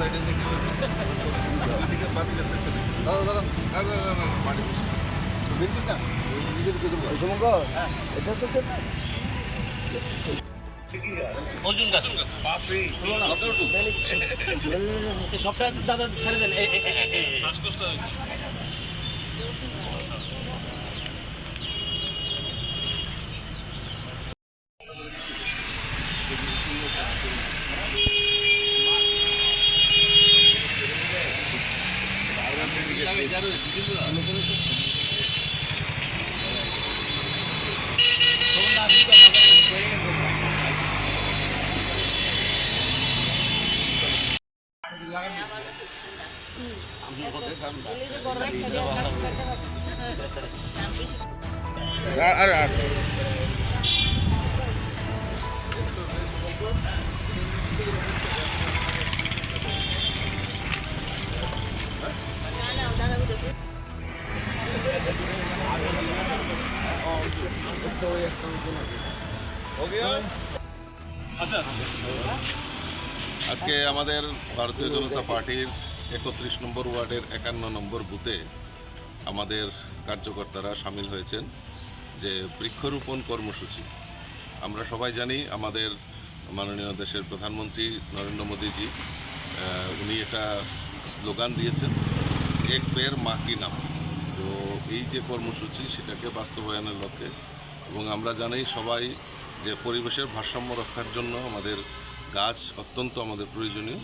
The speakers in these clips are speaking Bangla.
সাইডে থেকে ওইদিকে বাদিকে সাইডে থেকে দাদা দাদা দাদা দাদা বাড়ি বিলকিস না সমঙ্কর এটা তো অর্জুন গাছ ছেড়ে দেন আরে আর। আজকে আমাদের ভারতীয় জনতা পার্টির একত্রিশ নম্বর ওয়ার্ডের একান্ন নম্বর বুথে আমাদের কার্যকর্তারা সামিল হয়েছেন যে বৃক্ষরোপণ কর্মসূচি। আমরা সবাই জানি আমাদের মাননীয় দেশের প্রধানমন্ত্রী নরেন্দ্র মোদীজি উনি এটা স্লোগান দিয়েছেন, এক পের মা কি নাম তো এই যে কর্মসূচি, সেটাকে বাস্তবায়নের লক্ষ্যে এবং আমরা জানি সবাই যে পরিবেশের ভারসাম্য রক্ষার জন্য আমাদের গাছ অত্যন্ত আমাদের প্রয়োজনীয়।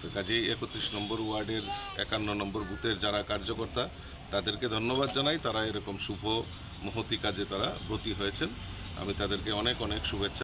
তো কাজেই একত্রিশ নম্বর ওয়ার্ডের একান্ন নম্বর বুথের যারা কার্যকর্তা, তাদেরকে ধন্যবাদ জানাই। তারা এরকম শুভ মহতি কাজে তারা ব্রতী হয়েছেন। আমি তাদেরকে অনেক অনেক শুভেচ্ছা